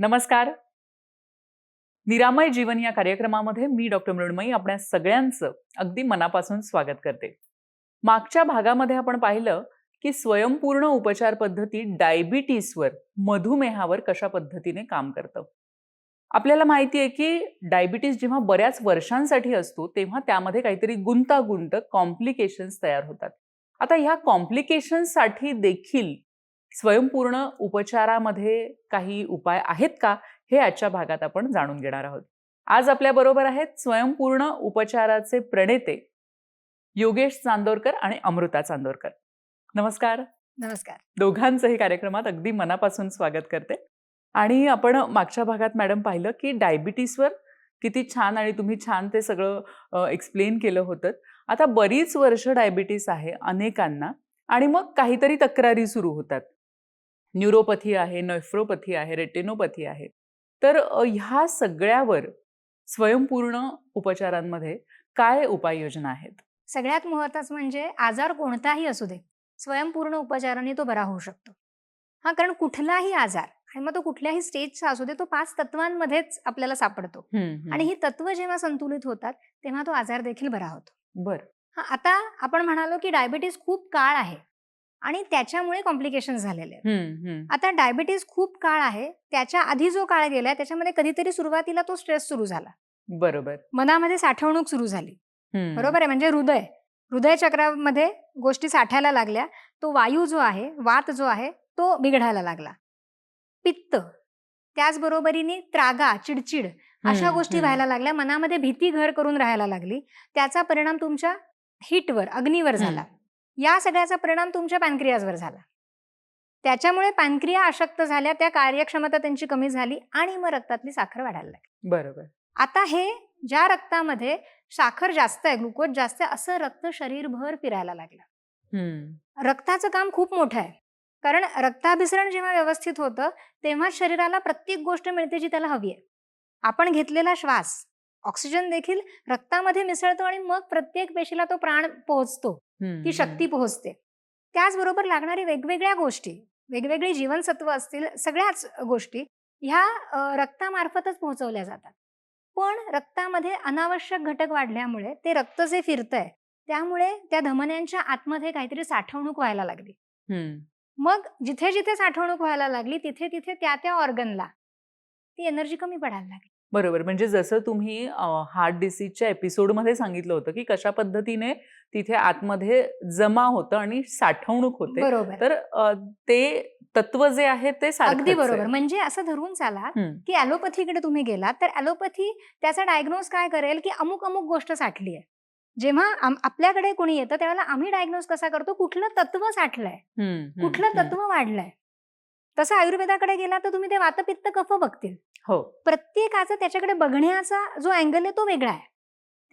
नमस्कार. निरामय जीवन या कार्यक्रमामध्ये मी डॉक्टर मृण्मयी आपल्या सगळ्यांचं अगदी मनापासून स्वागत करते. मागच्या भागामध्ये आपण पाहिलं की स्वयंपूर्ण उपचार पद्धती डायबिटीसवर मधुमेहावर कशा पद्धतीने काम करतं. आपल्याला माहिती आहे की डायबिटीस जेव्हा बऱ्याच वर्षांसाठी असतो तेव्हा त्यामध्ये काहीतरी गुंतागुंत कॉम्प्लिकेशन्स तयार होतात. आता ह्या कॉम्प्लिकेशन्ससाठी देखील स्वयंपूर्ण उपचारामध्ये काही उपाय आहेत का? हे आजच्या भागात आपण जाणून घेणार आहोत. आज आपल्या बरोबर आहेत स्वयंपूर्ण उपचाराचे प्रणेते योगेश चांदोरकर आणि अमृता चांदोरकर. नमस्कार. नमस्कार. दोघांचंही कार्यक्रमात अगदी मनापासून स्वागत करते. आणि आपण मागच्या भागात मॅडम पाहिलं की डायबिटीसवर किती छान आणि तुम्ही छान ते सगळं एक्सप्लेन केलं होतं. आता बरीच वर्ष डायबिटीस आहे अनेकांना आणि मग काहीतरी तक्रारी सुरू होतात. न्यूरोपॅथी आहे नेफ्रोपॅथी आहे रेटिनोपॅथी आहे. तर ह्या सगळ्यावर स्वयंपूर्ण उपचारांमध्ये काय उपाययोजना आहेत? सगळ्यात महत्वाचं म्हणजे आजार कोणताही असू दे स्वयंपूर्ण उपचाराने तो बरा होऊ शकतो. हा कारण कुठलाही आजार आणि मग तो कुठल्याही स्टेजचा असू दे तो पाच तत्वांमध्येच आपल्याला सापडतो. आणि ही. तत्व जेव्हा संतुलित होतात तेव्हा तो आजार देखील बरा होतो. बर. आता आपण म्हणालो की डायबिटीस खूप काळ आहे. आणि त्याच्यामुळे कॉम्प्लिकेशन झालेले आता डायबिटीस खूप काळ आहे. त्याच्या आधी जो काळ गेलाय त्याच्यामध्ये कधीतरी सुरुवातीला तो स्ट्रेस सुरू झाला. बरोबर. मनामध्ये साठवणूक सुरू झाली. बरोबर आहे? म्हणजे हृदय. हृदय चक्रामध्ये गोष्टी साठायला लागल्या. तो वायू जो आहे वात जो आहे तो बिघडायला लागला. पित्त. त्याचबरोबरीने त्रागा चिडचिड अशा गोष्टी. व्हायला लागल्या. मनामध्ये भीती घर करून राहायला लागली. त्याचा परिणाम तुमच्या हिटवर अग्नीवर झाला. या सगळ्याचा परिणाम तुमच्या पॅनक्रियाजवर झाला. त्याच्यामुळे पॅनक्रिया अशक्त झाल्या त्या कार्यक्षमता त्यांची कमी झाली आणि मग रक्तातली साखर वाढायला लागली. बरोबर. आता हे ज्या रक्तामध्ये साखर जास्त आहे ग्लुकोज जास्त आहे असं रक्त शरीरभर फिरायला लागलं. रक्ताचं काम खूप मोठं आहे. कारण रक्ताभिसरण जेव्हा व्यवस्थित होतं तेव्हा शरीराला प्रत्येक गोष्ट मिळते जी त्याला हवी आहे. आपण घेतलेला श्वास ऑक्सिजन देखील रक्तामध्ये मिसळतो आणि मग प्रत्येक पेशीला तो प्राण पोहोचतो. ती शक्ती पोहोचते. त्याचबरोबर लागणारी वेगवेगळ्या गोष्टी वेगवेगळी जीवनसत्व असतील सगळ्याच गोष्टी ह्या रक्तामार्फतच पोहोचवल्या जातात. पण रक्तामध्ये अनावश्यक घटक वाढल्यामुळे ते रक्त जे फिरतंय त्यामुळे त्या धमन्यांच्या आतमध्ये काहीतरी साठवणूक व्हायला लागली. मग जिथे जिथे साठवणूक व्हायला लागली तिथे तिथे त्या त्या ऑर्गनला ती एनर्जी कमी पडायला लागली. बरोबर. म्हणजे जसं तुम्ही हार्ट डिसीजच्या एपिसोडमध्ये सांगितलं होतं की कशा पद्धतीने तिथे आतमध्ये जमा होतं आणि साठवणूक होते. तर ते तत्व जे आहे ते अगदी. बरोबर. म्हणजे असं धरून चाला. की ॲलोपॅथीकडे तुम्ही गेलात तर ॲलोपॅथी त्याचा डायग्नोज काय करेल की अमुक अमुक गोष्ट साठली आहे. जेव्हा आपल्याकडे कोणी येतं त्यावेळेला आम्ही डायग्नोज कसा करतो? कुठलं तत्व साठलंय? कुठलं. तत्व वाढलंय? तसं आयुर्वेदाकडे गेला तर तुम्ही ते वातपित्त कफ बघतील. हो. प्रत्येकाचा त्याच्याकडे बघण्याचा जो अँगल आहे तो वेगळा आहे.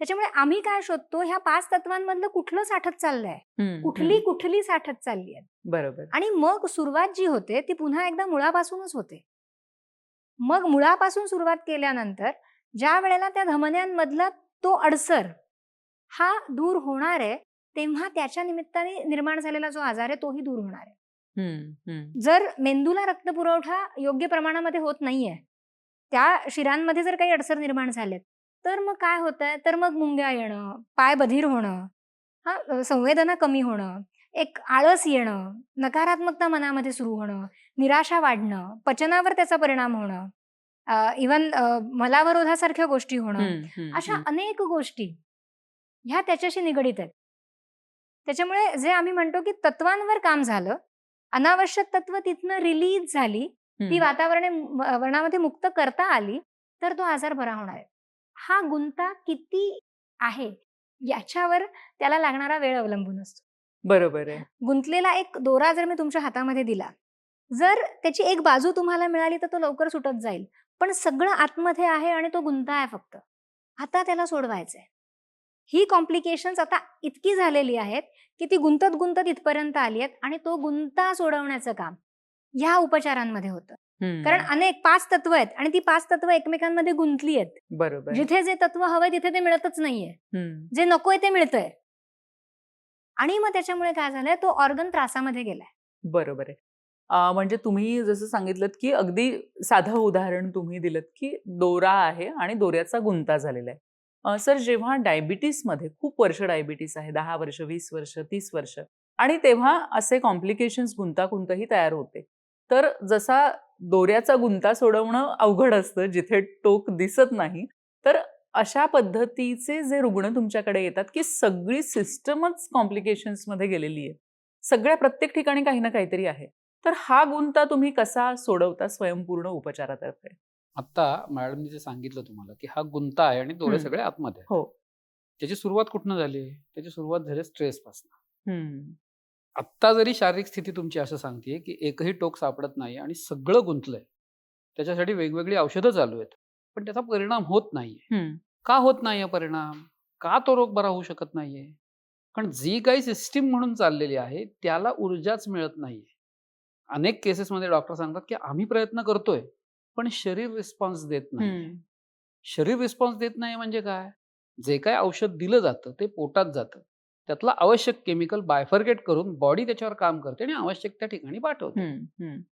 त्याच्यामुळे आम्ही काय शोधतो ह्या पाच तत्वांमधलं कुठलं साठत चाललंय? कुठली. कुठली साठत चालली आहे? बरोबर. आणि मग सुरुवात जी होते ती पुन्हा एकदा मुळापासूनच होते. मग मुळापासून सुरुवात केल्यानंतर ज्या वेळेला त्या धमन्यांमधला तो अडसर हा दूर होणार आहे तेव्हा त्याच्या निमित्ताने निर्माण झालेला जो आजार आहे तोही दूर होणार आहे. जर मेंदूला रक्तपुरवठा योग्य प्रमाणामध्ये होत नाहीये त्या शिरांमध्ये जर काही अडसर निर्माण झालेत तर मग काय होत आहे? तर मग मुंग्या येणं पाय बधीर होणं हा संवेदना कमी होणं एक आळस येणं नकारात्मकता मनामध्ये सुरू होणं निराशा वाढणं पचनावर त्याचा परिणाम होणं इवन मलावरोधासारख्या गोष्टी होणं अशा. अनेक गोष्टी ह्या त्याच्याशी निगडीत आहेत. त्याच्यामुळे जे आम्ही म्हणतो की तत्वांवर काम झालं अनावश्यक तत्व तिथनं रिलीज झाली ती. वातावरण वरणामध्ये मुक्त करता आली तर तो आजार बरा होणार आहे. हा गुंता किती आहे याच्यावर त्याला लागणारा वेळ अवलंबून असतो. बरोबर आहे. गुंतलेला एक दोरा जर मी तुमच्या हातामध्ये दिला जर त्याची एक बाजू तुम्हाला मिळाली तर तो लवकर सुटत जाईल. पण सगळं आतमध्ये आहे आणि तो गुंता आहे फक्त. आता त्याला सोडवायचंय. ही कॉम्प्लिकेशन्स आता इतकी झालेली आहेत की ती गुंतत गुंतत इथपर्यंत आली आहेत आणि तो गुंता सोडवण्याचं काम ह्या उपचारांमध्ये होतं. कारण अनेक पाच तत्व आहेत आणि ती पाच तत्व एकमेकांमध्ये गुंतली आहेत. बरोबर. जिथे जे तत्व हवंय तिथे ते मिळतच नाहीये. जे नकोय ते मिळतंय. आणि मग त्याच्यामुळे काय झालंय? तो ऑर्गन त्रासामध्ये गेलाय. बरोबर आहे. म्हणजे तुम्ही जसं सांगितलत, की अगदी साधं उदाहरण तुम्ही दिलत, की दोरा आहे आणि दोऱ्याचा गुंता झालेला आहे. सर जेव्हा डायबिटीसमध्ये खूप वर्ष डायबिटीस आहे दहा वर्ष, वीस वर्ष, तीस वर्ष आणि तेव्हा असे कॉम्प्लिकेशन्स गुंतागुंतही तयार होते. तर जसा दोऱ्याचा गुंता सोडवणं अवघड असतं जिथे टोक दिसत नाही. तर अशा पद्धतीचे जे रुग्ण तुमच्याकडे येतात, की सगळी सिस्टमच कॉम्प्लिकेशन्समध्ये गेलेली आहे. सगळ्या प्रत्येक ठिकाणी काही ना काहीतरी आहे. तर हा गुंता तुम्ही कसा सोडवता स्वयंपूर्ण उपचारातर्फे? आत्ता मॅडमनी जे सांगितलं तुम्हाला, की हा गुंता आहे आणि हं. सगळे आतमध्ये आहेत. हो. त्याची सुरुवात कुठनं झाली? त्याची सुरुवात झाली स्ट्रेसपासून. हं. आत्ता जरी शारीरिक स्थिती तुमची असं सांगतेय, की एकही टोक सापडत नाही आणि सगळं गुंतलंय. त्याच्यासाठी वेगवेगळी औषधं चालू आहेत. पण त्याचा परिणाम होत नाहीये. हं. का होत नाहीये परिणाम? का तो रोग बरा होऊ शकत नाहीये? कारण जी काही सिस्टीम म्हणून चाललेली आहे, त्याला ऊर्जाच मिळत नाहीये. अनेक केसेसमध्ये डॉक्टर सांगतात, की आम्ही प्रयत्न करतोय, पण शरीर रिस्पॉन्स देत नाही. शरीर रिस्पॉन्स देत नाही म्हणजे काय? जे काही औषध दिलं जातं, ते पोटात जातं. त्यातलं आवश्यक केमिकल बायफर्केट करून बॉडी त्याच्यावर काम करते आणि आवश्यक त्या ठिकाणी पाठवते.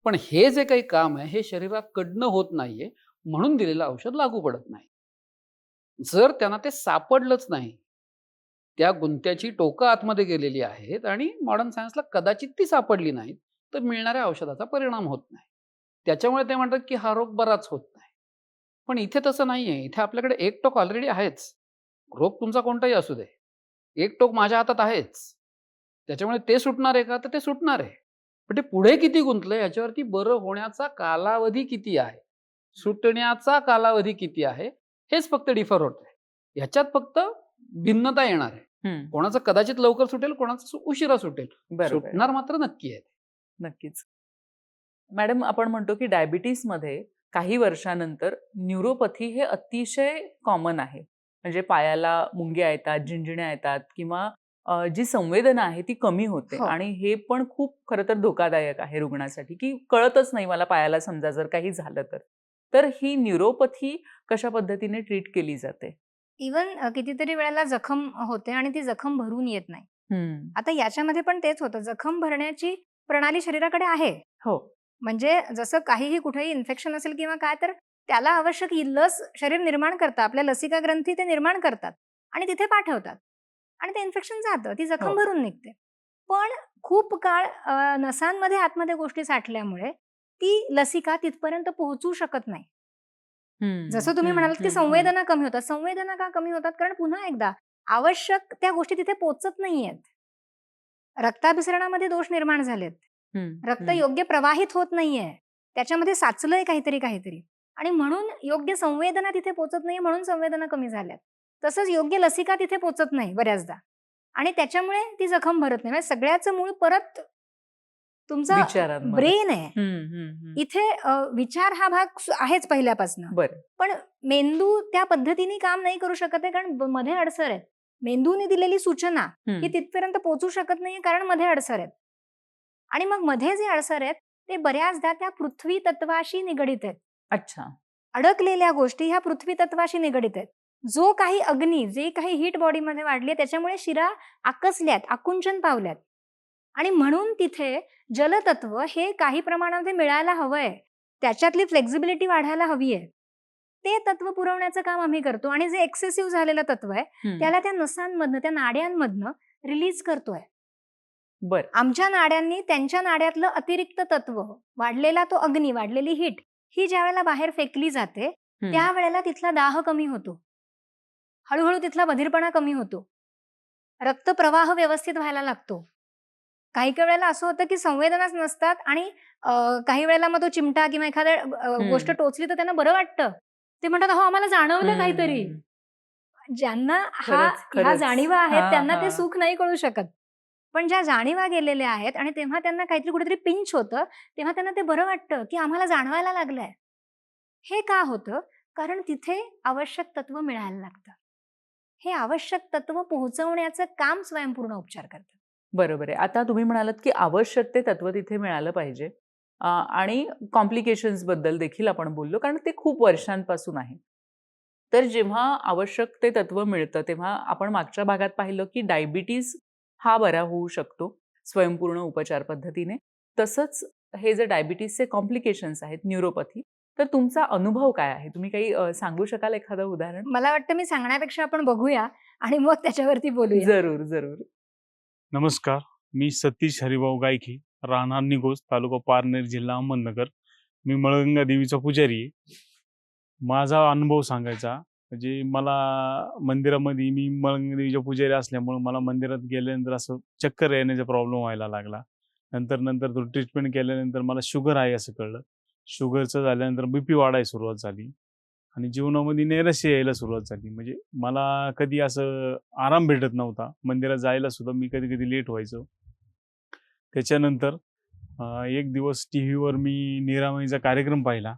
पण हे जे काही काम आहे, हे शरीराकडनं होत नाहीये, म्हणून दिलेलं औषध लागू पडत नाही. जर त्यांना ते सापडलंच नाही, त्या गुंत्याची टोकं आतमध्ये गेलेली आहेत आणि मॉडर्न सायन्सला कदाचित ती सापडली नाहीत, तर मिळणाऱ्या औषधाचा परिणाम होत नाही. त्याच्यामुळे ते म्हणतात, की हा रोग बराच होत नाही. पण इथे तसं नाहीये. इथे आपल्याकडे एक टोक ऑलरेडी आहेच. रोग तुमचा कोणताही असू दे. एक टोक माझ्या हातात आहेच. त्याच्यामुळे ते सुटणार आहे का? तर ते सुटणार आहे. पण ते पुढे किती गुंतलंय याच्यावरती बरं होण्याचा कालावधी किती आहे? सुटण्याचा कालावधी किती आहे? हेच फक्त डिफर होतंय. ह्याच्यात फक्त भिन्नता येणार आहे. कोणाचं कदाचित लवकर सुटेल, कोणाचं उशिरा सुटेल. सुटणार मात्र नक्की आहे. नक्कीच. मॅडम आपण म्हणतो, की डायबिटीसमध्ये काही वर्षानंतर न्यूरोपॅथी हे अतिशय कॉमन आहे. म्हणजे पायाला मुंग्या येतात, झिणझिण्या येतात किंवा जी संवेदना आहे ती कमी होते हो. आणि हे पण खूप खरं तर धोकादायक आहे रुग्णासाठी, की कळतच नाही मला पायाला समजा जर काही झालं तर. तर ही न्यूरोपॅथी कशा पद्धतीने ट्रीट केली जाते? इव्हन अ, कितीतरी वेळेला जखम होते आणि ती जखम भरून येत नाही. आता याच्यामध्ये पण तेच होतं. जखम भरण्याची प्रणाली शरीराकडे आहे. हो. म्हणजे जसं काहीही कुठेही इन्फेक्शन असेल किंवा काय तर त्याला आवश्यक ही लस शरीर निर्माण करतं. आपल्या लसिका ग्रंथी ते निर्माण करतात आणि तिथे पाठवतात. आणि ते इन्फेक्शन जातं. ती जखम हो. भरून निघते. पण खूप काळ नसांमध्ये आतमध्ये गोष्टी साठल्यामुळे ती लसिका तिथपर्यंत पोहोचू शकत नाही. जसं तुम्ही म्हणालात, की. संवेदना कमी होतात. संवेदना का कमी होतात? कारण पुन्हा एकदा आवश्यक त्या गोष्टी तिथे पोहोचत नाहीयेत. रक्ताभिसरणामध्ये दोष निर्माण झालेत. रक्त. योग्य प्रवाहित होत नाहीये. त्याच्यामध्ये साचलंय काहीतरी, काहीतरी. आणि म्हणून योग्य संवेदना तिथे पोहोचत नाहीये म्हणून संवेदना कमी झाल्यात. तसंच योग्य लसिका तिथे पोहोचत नाही बऱ्याचदा. आणि त्याच्यामुळे ती जखम भरत नाही. म्हणजे सगळ्याचं मूळ परत तुमचा. ब्रेन आहे. इथे विचार हा भाग आहेच पहिल्यापासून. पण मेंदू त्या पद्धतीने काम नाही करू शकत आहे कारण मध्ये अडसर आहेत. मेंदूने दिलेली सूचना ही. तिथपर्यंत पोहोचू शकत नाहीये कारण मध्ये अडसर आहेत. आणि मग मध्ये जे अडसर आहेत ते बऱ्याचदा त्या पृथ्वी तत्वाशी निगडीत आहेत. अच्छा. अडकलेल्या गोष्टी ह्या पृथ्वी तत्वाशी निगडीत आहेत. जो काही अग्नी, जे काही हीट बॉडीमध्ये वाढली त्याच्यामुळे शिरा आकसल्यात, आकुंचन पावल्यात. आणि म्हणून तिथे जलतत्व हे काही प्रमाणामध्ये मिळायला हवंय. त्याच्यातली फ्लेक्झिबिलिटी वाढायला हवी आहे. ते तत्व पुरवण्याचं काम आम्ही करतो आणि जे एक्सेसिव्ह झालेलं तत्व आहे. त्याला त्या नसांमधनं, त्या नाड्यांमधनं रिलीज करतोय. बरं. आमच्या नाड्यांनी त्यांच्या नाड्यातलं अतिरिक्त तत्व, वाढलेला तो अग्नी, वाढलेली हीट ही ज्यावेळेला बाहेर फेकली जाते, हं. त्यावेळेला तिथला दाह कमी होतो. हळूहळू तिथला बधिरपणा कमी होतो. रक्तप्रवाह व्यवस्थित व्हायला लागतो. काही काही वेळेला असं होतं की संवेदनाच नसतात आणि अ, काही वेळेला मग तो चिमटा किंवा एखाद्या अ, हं. गोष्ट टोचली तर त्यांना बरं वाटतं. ते म्हणतात अहो आम्हाला जाणवलं हं, काहीतरी. हं. ज्यांना हा खरंच, ह्या खरंच. जाणीवा आहेत हां, त्यांना ते हां. सुख नाही कळू शकत. पण ज्या जाणीवा गेलेल्या आहेत आणि तेव्हा त्यांना काहीतरी कुठेतरी पिंच होतं, तेव्हा त्यांना ते बरं वाटतं की आम्हाला जाणवायला लागलंय. हे का होतं? कारण तिथे आवश्यक तत्व मिळायला लागतं. हे आवश्यक तत्व पोहोचवण्याचं काम स्वयंपूर्ण उपचार करतात. बरोबर आहे. आता तुम्ही म्हणालात, की आवश्यक ते तत्व तिथे मिळालं पाहिजे. आणि कॉम्प्लिकेशन्सबद्दल देखील आपण बोललो कारण ते खूप वर्षांपासून आहे. तर जेव्हा आवश्यक ते तत्व मिळतं, तेव्हा आपण मागच्या भागात पाहिलं, की डायबिटीज हा बरा होऊ शकतो स्वयंपूर्ण उपचार पद्धतीने. तसंच हे जे डायबिटीसचे कॉम्प्लिकेशन्स आहेत न्यूरोपॅथी तर तुमचा अनुभव काय आहे? तुम्ही काही सांगू शकाल एखादं उदाहरण? मला वाटतं मी सांगण्यापेक्षा आपण बघूया आणि मग त्याच्यावरती बोलूया. जरूर जरूर. नमस्कार मी सतीश हरिभाऊ गायकी राहणार निगोज तालुका पारनेर जिल्हा अहमदनगर. मी मळगंगा देवीचा पुजारी आहे. माझा अनुभव सांगायचा म्हणजे मला मंदिरामध्ये मी मळगंगा पुजारी असल्यामुळं मला मंदिरात गेल्यानंतर असं चक्कर येण्याचा प्रॉब्लेम व्हायला लागला. नंतर नंतर तो ट्रीटमेंट केल्यानंतर मला शुगर आहे असं कळलं. शुगरचं झाल्यानंतर बी पी वाढायला सुरुवात झाली आणि जीवनामध्ये नैराश्य यायला सुरुवात झाली. म्हणजे मला कधी असं आराम भेटत नव्हता. मंदिरात जायला सुद्धा मी कधी कधी लेट व्हायचो. त्याच्यानंतर एक दिवस टी व्हीवर मी निरामयीचा कार्यक्रम पाहिला.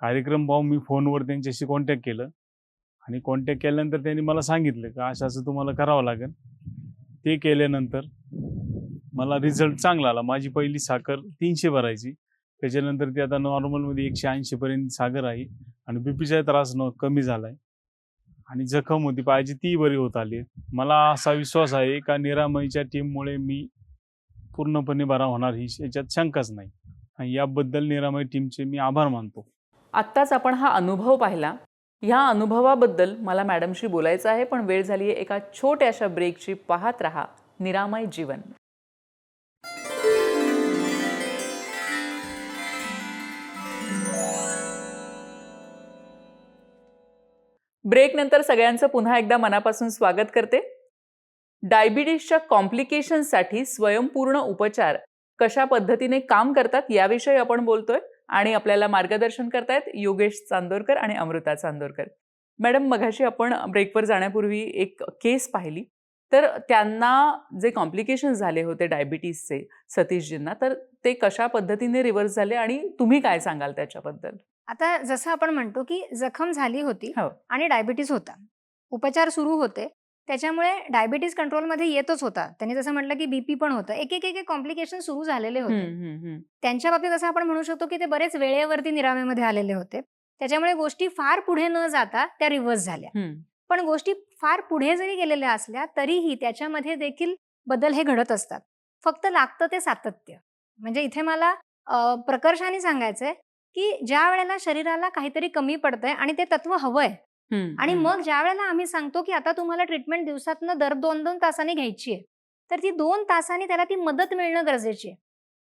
कार्यक्रम पाहून मी फोनवर त्यांच्याशी कॉन्टॅक्ट केलं. आणि कॉन्टॅक्ट केल्यानंतर त्यांनी मला सांगितलं का असं असं तुम्हाला करावं लागेल. ते केल्यानंतर मला रिझल्ट चांगला आला. माझी पहिली साखर तीनशे भरायची. त्याच्यानंतर ती आता नॉर्मलमध्ये एकशे ऐंशीपर्यंत साखर आहे आणि बीपीचा त्रास न कमी झाला आहे आणि जखम होती पाहिजे ती बरी होत आली मला असा विश्वास आहे का निरामयच्या टीममुळे मी पूर्णपणे बरा होणार ही याच्यात शंकाच नाही. आणि याबद्दल निरामय टीमचे मी आभार मानतो. आत्ताच आपण हा अनुभव पाहिला. ह्या अनुभवाबद्दल मला मॅडमशी बोलायचं आहे पण वेळ झाली आहे एका छोट्याशा ब्रेकची. पाहत रहा निरामय जीवन. ब्रेक नंतर सगळ्यांचं पुन्हा एकदा मनापासून स्वागत करते. डायबिटीसच्या कॉम्प्लिकेशनसाठी स्वयंपूर्ण उपचार कशा पद्धतीने काम करतात याविषयी आपण बोलतोय. आणि आपल्याला मार्गदर्शन करतायत योगेश चांदोरकर आणि अमृता चांदोरकर. मॅडम मघाशी आपण ब्रेकवर जाण्यापूर्वी एक केस पाहिली. तर त्यांना जे कॉम्प्लिकेशन झाले होते डायबिटीसचे सतीशजींना तर ते कशा पद्धतीने रिव्हर्स झाले आणि तुम्ही काय सांगाल त्याच्याबद्दल? आता जसं आपण म्हणतो की जखम झाली होती हो. आणि डायबिटीस होता. उपचार सुरू होते. त्याच्यामुळे डायबिटीस कंट्रोलमध्ये येतच होता. त्यांनी जसं म्हटलं की बीपी पण होतं. एक एक एक कॉम्प्लिकेशन सुरू झालेले होते. त्यांच्या बाबतीत असं आपण म्हणू शकतो की ते बरेच वेळेवरती निरामेमध्ये आलेले होते. त्याच्यामुळे गोष्टी फार पुढे न जाता त्या रिव्हर्स झाल्या. पण गोष्टी फार पुढे जरी गेलेल्या असल्या तरीही त्याच्यामध्ये देखील बदल हे घडत असतात. फक्त लागतं ते सातत्य. म्हणजे इथे मला प्रकर्षाने सांगायचंय की ज्या वेळेला शरीराला काहीतरी कमी पडतंय आणि ते तत्व हवंय आणि. मग ज्या वेळेला आम्ही सांगतो की आता तुम्हाला ट्रीटमेंट दिवसातनं दर दोन दोन तासांनी घ्यायची आहे तर ती दोन तासांनी त्याला ती मदत मिळणं गरजेची आहे.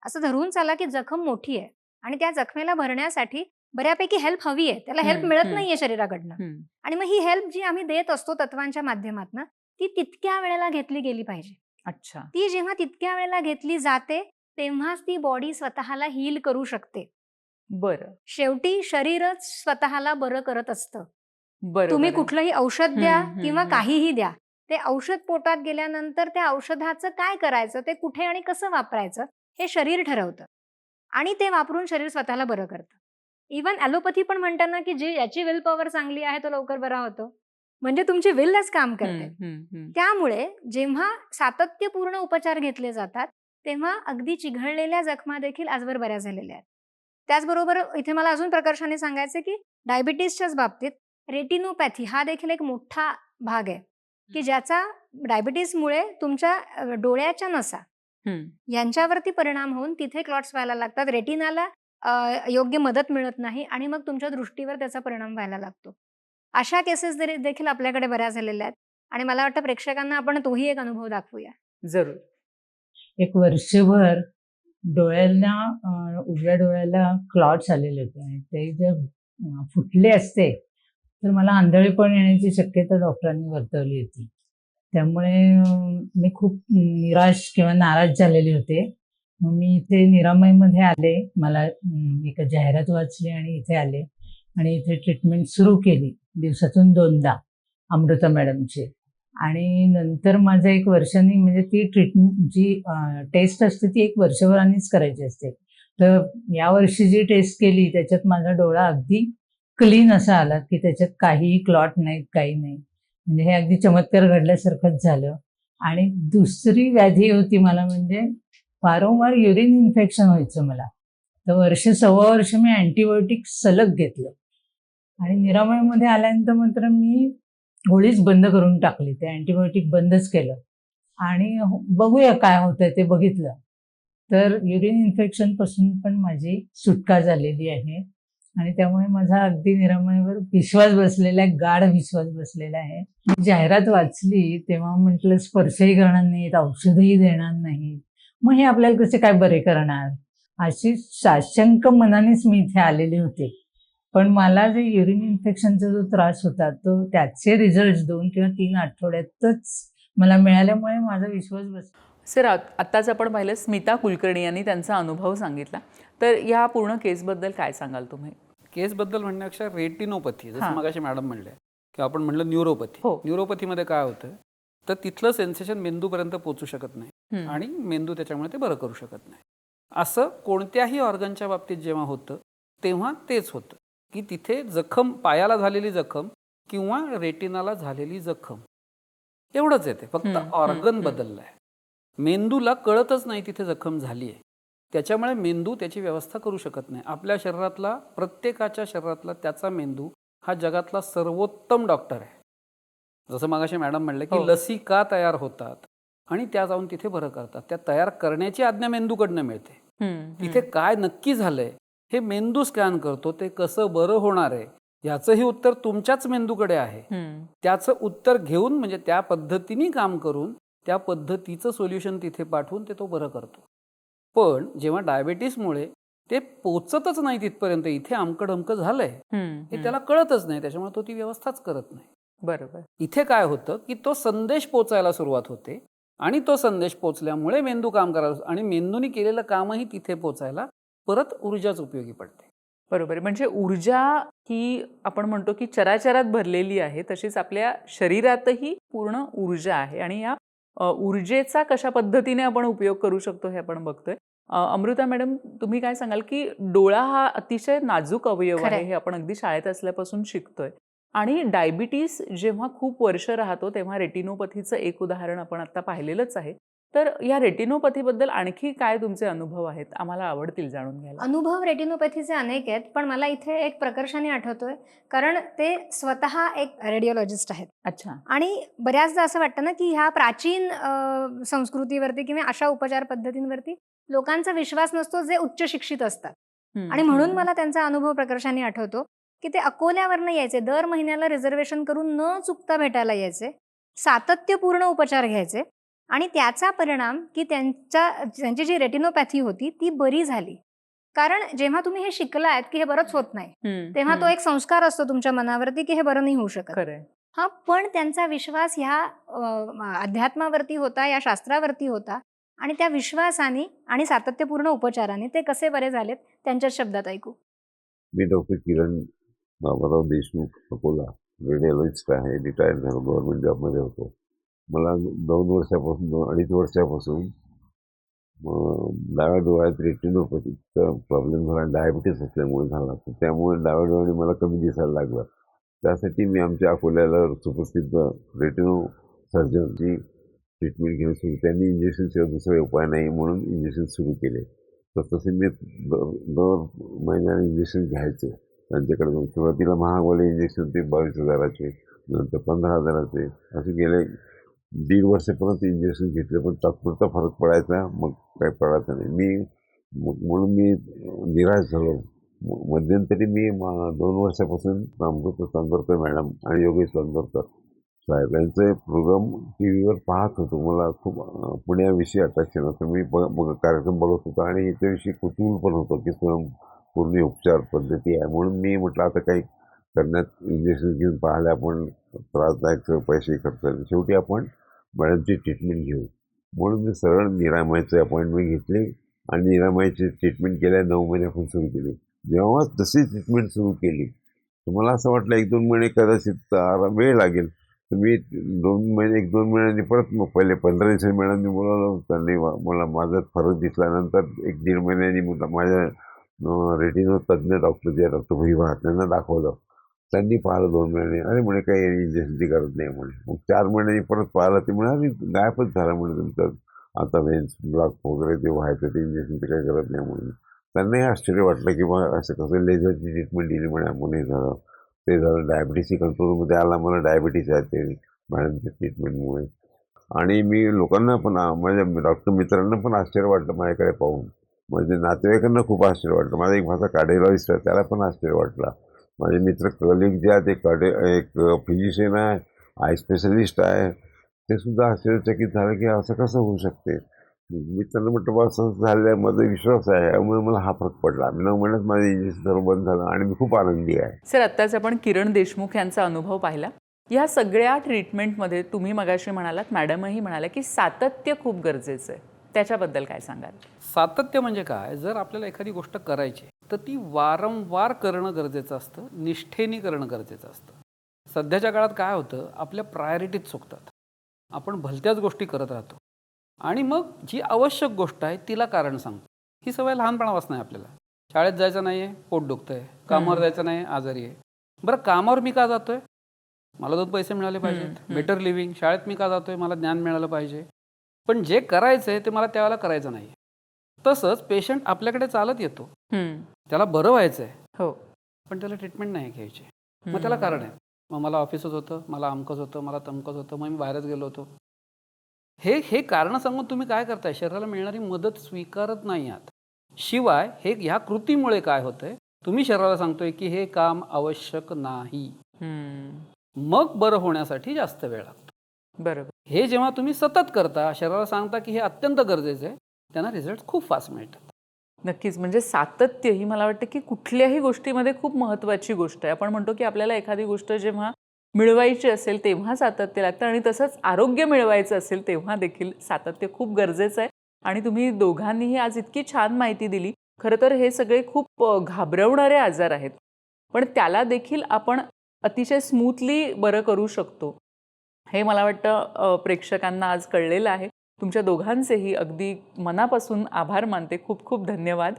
असं धरून चाला की जखम मोठी आहे आणि त्या जखमेला भरण्यासाठी बऱ्यापैकी हेल्प हवी आहे. त्याला हेल्प मिळत. नाहीये शरीराकडनं. आणि मग ही हेल्प जी आम्ही देत असतो तत्वांच्या माध्यमातून ती तितक्या वेळेला घेतली गेली पाहिजे. अच्छा. ती जेव्हा तितक्या वेळेला घेतली जाते तेव्हाच ती बॉडी स्वतःला हील करू शकते. बरं. शेवटी शरीरच स्वतःला बरं करत असतं. तुम्ही. कुठलंही औषध द्या किंवा. काहीही द्या ते औषध पोटात गेल्यानंतर त्या औषधाचं काय करायचं ते कुठे आणि कसं वापरायचं हे शरीर ठरवतं आणि ते वापरून शरीर स्वतःला बरं करतं इवन ॲलोपॅथी पण म्हणताना की जी याची विल पॉवर चांगली आहे तो लवकर बरा होतो म्हणजे तुमची विलच काम करते. त्यामुळे जेव्हा सातत्यपूर्ण उपचार घेतले जातात तेव्हा अगदी चिघळलेल्या जखमा देखील आजवर बऱ्या झालेल्या आहेत त्याचबरोबर इथे मला अजून प्रकर्षाने सांगायचं की डायबिटीसच्याच बाबतीत रेटिनोपॅथी हा देखील एक मोठा भाग आहे की ज्याचा डायबिटीसमुळे तुमच्या डोळ्याच्या नसा. यांच्यावरती परिणाम होऊन तिथे क्लॉट्स व्हायला लागतात. रेटिनाला योग्य मदत मिळत नाही आणि मग तुमच्या दृष्टीवर त्याचा परिणाम व्हायला लागतो. अशा केसेस देखील आपल्याकडे बऱ्या झालेल्या आहेत आणि मला वाटतं प्रेक्षकांना आपण तोही एक अनुभव दाखवूया. जरूर. एक वर्षभर डोळ्यांना उजव्या डोळ्याला क्लॉट्स आलेले होते आणि ते जर अं, फुटले असते तर मला आंधळेपण येण्याची शक्यता डॉक्टरांनी वर्तवली होती. त्यामुळे मी खूप निराश किंवा नाराज झालेले होते. मग मी इथे निरामयमध्ये आले. मला एका एक जाहिरात वाचली आणि इथे आले. आणि इथे ट्रीटमेंट सुरू केली. दिवसातून दोनदा अमृता मॅडमची. आणि नंतर माझं एक वर्षांनी म्हणजे ती ट्रीटमेंट जी टेस्ट असते ती एक वर्षभरानेच करायची असते. तर यावर्षी जी टेस्ट केली त्याच्यात माझा डोळा अगदी क्लीन असा आला की त्याच्यात काहीही क्लॉट नाहीत काही नाही. म्हणजे हे अगदी चमत्कार घडल्यासारखंच झालं. आणि दुसरी व्याधी होती मला म्हणजे वारंवार युरिन इन्फेक्शन व्हायचं मला. तर वर्ष सव्वा वर्ष मी अँटीबायोटिक सलग घेतलं. आणि निरामयमध्ये आल्यानंतर मात्र मी गोळीच बंद करून टाकली. ते अँटीबायोटिक बंदच केलं. आणि बघूया काय होतंय ते बघितलं. तर युरिन इन्फेक्शनपासून पण माझी सुटका झालेली आहे. आणि त्यामुळे माझा अगदी निरामयवर विश्वास बसलेला आहे गाढ विश्वास बसलेला आहे. मी जाहिरात वाचली तेव्हा म्हटलं स्पर्शही करणार नाहीत औषधही देणार नाहीत. मग हे आपल्याला कसे काय बरे करणार? अशी साशंक मनानेच मी इथे आलेले होते. पण मला जे युरिन इन्फेक्शनचा जो त्रास होता तो त्याचे रिझल्ट दोन किंवा तीन आठवड्यातच मला मिळाल्यामुळे माझा विश्वास बस सर आत- आत्ताच आपण पाहिलं स्मिता कुलकर्णी यांनी त्यांचा अनुभव सांगितला तर या पूर्ण केसबद्दल काय सांगाल तुम्ही केसबद्दल म्हणण्यापेक्षा रेटिनोपॅथी जसं. मगाशी मॅडम म्हणल्या किंवा आपण म्हणलं न्यूरोपॅथी हो. न्यूरोपॅथीमध्ये काय होतं तर तिथलं सेन्सेशन मेंदूपर्यंत पोचू शकत नाही. आणि मेंदू त्याच्यामुळे ते बरं करू शकत नाही असं कोणत्याही ऑर्गनच्या बाबतीत जेव्हा होतं तेव्हा तेच होतं की तिथे जखम पायाला झालेली जखम किंवा रेटिनाला झालेली जखम एवढंच येते फक्त ऑर्गन. बदललं आहे मेंदूला कळतच नाही तिथे जखम झाली आहे त्याच्यामुळे मेंदू त्याची व्यवस्था करू शकत नाही आपल्या शरीरातला प्रत्येकाच्या शरीरातला त्याचा मेंदू हा जगातला सर्वोत्तम डॉक्टर आहे जसं मगाशी मॅडम म्हणले की हो. लसी का तयार होतात आणि त्या जाऊन तिथे बरं करतात त्या तयार करण्याची आज्ञा मेंदूकडनं मिळते तिथे. काय नक्की झालंय हे मेंदू स्कॅन करतो ते कसं बरं होणार आहे याचंही उत्तर तुमच्याच मेंदूकडे आहे. त्याचं उत्तर घेऊन म्हणजे त्या पद्धतीने काम करून त्या पद्धतीचं सोल्युशन तिथे पाठवून ते तो बरं करतो पण जेव्हा डायबेटीसमुळे ते पोचतच नाही तिथपर्यंत इथे अमकं डमकं झालंय हे. त्याला कळतच नाही त्याच्यामुळे तो ती व्यवस्थाच करत नाही बरोबर इथे काय होतं की तो संदेश पोचायला सुरुवात होते आणि तो संदेश पोचल्यामुळे मेंदू काम करायला आणि मेंदूने केलेलं कामही तिथे पोचायला परत ऊर्जाच उपयोगी पडते बरोबर. म्हणजे ऊर्जा ही आपण म्हणतो की चराचरात भरलेली आहे तशीच आपल्या शरीरातही पूर्ण ऊर्जा आहे आणि या ऊर्जेचा कशा पद्धतीने आपण उपयोग करू शकतो हे आपण बघतोय. अमृता मॅडम तुम्ही काय सांगाल की डोळा हा अतिशय नाजूक अवयव आहे. हे आपण अगदी शाळेत असल्यापासून शिकतोय. आणि डायबिटीस जेव्हा खूप वर्ष राहतो तेव्हा रेटिनोपॅथीचं एक उदाहरण आपण आता पाहिलेलंच आहे. तर या रेटिनोपॅथीबद्दल आणखी काय तुमचे अनुभव आहेत? आम्हाला आवडतील जाणून घ्यायला. अनुभव रेटिनोपॅथीचे अनेक आहेत पण मला इथे एक प्रकर्षाने आठवतोय कारण ते स्वतः एक रेडिओलॉजिस्ट आहेत. अच्छा. आणि बऱ्याचदा असं वाटतं ना की ह्या प्राचीन संस्कृतीवरती किंवा अशा उपचार पद्धतींवरती लोकांचा विश्वास नसतो जे उच्च शिक्षित असतात. आणि म्हणून. मला त्यांचा अनुभव प्रकर्षाने आठवतो की ते अकोल्यावरनं यायचे दर महिन्याला रिझर्वेशन करून न चुकता भेटायला यायचे सातत्यपूर्ण उपचार घ्यायचे आणि त्याचा परिणाम की त्यांच्या त्यांची जी रेटिनोपॅथी होती ती बरी झाली. कारण जेव्हा तुम्ही हे शिकलायत की हे बरंच होत नाही तेव्हा तो. एक संस्कार असतो तुमच्या मनावरती की हे बरं नाही होऊ शकत. हा पण त्यांचा विश्वास ह्या अध्यात्मावरती होता या शास्त्रावरती होता आणि त्या विश्वासाने आणि सातत्यपूर्ण उपचाराने ते कसे बरे झालेत त्यांच्याच शब्दात ऐकू. मी डॉक्टर किरण बाबाराव देशमुख अकोला रेडिओलॉजिस्ट आहे रिटायर्ड झालो गव्हर्नमेंट जॉबमध्ये होतो. मला दोन वर्षापासून दोन अडीच वर्षापासून डाव्या डोळ्यात रेटिनोपॅथीचा प्रॉब्लेम झाला डायबिटीस असल्यामुळे झाला. तर त्यामुळे डाव्या डोळ्याने मला कमी दिसायला लागलं. त्यासाठी मी आमच्या अकोल्याला सुप्रसिद्ध रेटिनो सर्जनची ट्रीटमेंट घेणं सुरू त्यांनी इंजेक्शनशिवाय दुसरा उपाय नाही म्हणून इंजेक्शन सुरू केले. तर तसे मी दर दर महिन्याला इंजेक्शन घ्यायचे. त्यांच्याकडे जाऊन सुरुवातीला महागवाले इंजेक्शन ते बावीस हजाराचे नंतर पंधरा हजाराचे असे गेले दीड वर्षापर्यंत इंजेक्शन घेतले पण तात्पुरता फरक पडायचा मग काय पडायचा नाही. मी मग म्हणून मी निराश झालो. मध्यंतरी मी दोन वर्षापासून रामकृष्ण चांदोरकर मॅडम आणि योगेश चांदोरकर साहेब यांचे प्रोग्राम टी व्हीवर पाहत होतो. मला खूप पुण्याविषयी अट्रॅक्शन होतं. मी कार्यक्रम बघत होतो आणि याच्याविषयी कुतूहल पण होतं की स्वयंपूर्ण उपचार पद्धती आहे. म्हणून मी म्हटलं आता काही करण्यात इंजेक्शन घेऊन पाहायला आपण त्रासदायक पैसे खर्च शेवटी आपण मॅडमची ट्रीटमेंट घेऊ. म्हणून मी सरळ निरामयचे अपॉइंटमेंट घेतली आणि निरामयाची ट्रीटमेंट केल्या नऊ महिन्यापासून सुरू केली. जेव्हा तशी ट्रीटमेंट सुरू केली तर मला असं वाटलं एक दोन महिने कदाचित आराम वेळ लागेल. तर मी दोन महिने एक दोन महिन्यांनी परत मग पहिले पंधरा दिवसांनी मॅडमनी बोलावलं त्यांनी मला माझा फरक दिसल्यानंतर एक दीड महिन्यांनी म्हटलं माझ्या रेटिनो तज्ज्ञ डॉक्टर जे डॉक्टर भैया त्यांना दाखवलं. त्यांनी पाहिलं दोन महिने. अरे म्हणे काही इंजेक्शनची करत नाही म्हणे. मग चार महिन्यांनी परत पाहिलं ते म्हणे अरे गायबच झालं म्हणे तुमचं. आता व्हेन्स ब्लॉक वगैरे ते व्हायचं ते इंजेक्शनची काही करत नाही म्हणून. त्यांनाही आश्चर्य वाटलं की बा असं कसं लेझरची ट्रीटमेंट दिली म्हणे आपण हे झालं. ते झालं डायबिटीसची कंट्रोलमध्ये आला मला डायबिटीस आहे ते मॅडमच्या ट्रीटमेंटमुळे आणि मी लोकांना पण माझ्या डॉक्टर मित्रांना पण आश्चर्य वाटलं माझ्याकडे पाहून. म्हणजे नातेवाईकांना खूप आश्चर्य वाटलं. माझा एक माझा कार्डिओलॉजिस्ट आहे त्याला पण आश्चर्य वाटला. माझे मित्र कलिग जे आहेत एक कार्डे एक फिजिशियन आहे आय स्पेशलिस्ट आहे ते सुद्धा आश्चर्यचकित झालं की असं कसं होऊ शकते? मी त्यांना म्हटलं बा असं आहे माझा विश्वास आहे त्यामुळे मला हा फरक पडला. मी नऊ महिन्यात माझं इंजेक्शन सर्व बंद झालं आणि मी खूप आनंदी आहे. सर आत्ताच आपण किरण देशमुख यांचा अनुभव पाहिला. या सगळ्या ट्रीटमेंटमध्ये तुम्ही मगाशी म्हणालात मॅडमही म्हणाल्या की सातत्य खूप गरजेचं आहे. त्याच्याबद्दल काय सांगाल? सातत्य म्हणजे काय? जर आपल्याला एखादी गोष्ट करायची आहे, तर ती वारंवार करणं गरजेचं असतं निष्ठेने करणं गरजेचं असतं. सध्याच्या काळात काय होतं आपल्या प्रायोरिटीज चुकतात. आपण भलत्याच गोष्टी करत राहतो. आणि मग जी आवश्यक गोष्ट आहे तिला कारण सांगतो. ही सवय लहानपणापासून आहे आपल्याला. शाळेत जायचं नाही आहे पोट दुखतंय. कामावर हम्म. जायचं नाही आजारी आहे. बरं कामावर मी का जातोय? मला दोन पैसे मिळाले पाहिजेत. बेटर लिव्हिंग शाळेत मी का जातोय? मला ज्ञान मिळालं पाहिजे. पण जे करायचं आहे ते मला त्यावेळेला करायचं नाही तसंच पेशंट आपल्याकडे चालत येतो. त्याला बरं व्हायचं आहे हो. पण त्याला ट्रीटमेंट नाही घ्यायची. मग त्याला. कारण आहे. मग मला ऑफिसच होतं मला अमकच होतं मला तमकच होतं मग मी बाहेरच गेलो होतो. हे हे कारण सांगून तुम्ही काय करताय? शरीराला मिळणारी मदत स्वीकारत नाही आहात. शिवाय हे ह्या कृतीमुळे काय होतंय? तुम्ही शरीराला सांगतोय की हे काम आवश्यक नाही. मग बरं होण्यासाठी जास्त वेळ लागतो. बरोबर. हे जेव्हा तुम्ही सतत करता शरीराला सांगता की हे अत्यंत गरजेचं आहे त्यांना रिझल्ट खूप फास्ट मिळतात. नक्कीच. म्हणजे सातत्य ही मला वाटतं की कुठल्याही गोष्टीमध्ये खूप महत्त्वाची गोष्ट आहे. आपण म्हणतो की आपल्याला एखादी गोष्ट जेव्हा मिळवायची असेल तेव्हा सातत्य लागतं आणि तसंच आरोग्य मिळवायचं असेल तेव्हा देखील सातत्य खूप गरजेचं आहे. आणि तुम्ही दोघांनीही आज इतकी छान माहिती दिली. खरं तर हे सगळे खूप घाबरवणारे आजार आहेत. पण त्याला देखील आपण अतिशय स्मूथली बरं करू शकतो. हे मला वाटतं प्रेक्षकांना आज कळलेलं आहे. तुमच्या दोघांचेही अगदी मनापासून आभार मानते. खूप खूप धन्यवाद.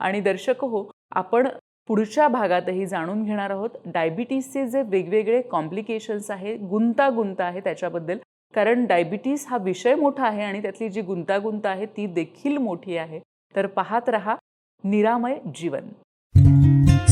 आणि दर्शक हो आपण पुढच्या भागातही जाणून घेणार आहोत. डायबिटीसचे जे वेगवेगळे कॉम्प्लिकेशन्स आहे गुंतागुंत आहे त्याच्याबद्दल. कारण डायबिटीस हा विषय मोठा आहे आणि त्यातली जी गुंतागुंत आहे ती देखील मोठी आहे. तर पाहत रहा निरामय जीवन.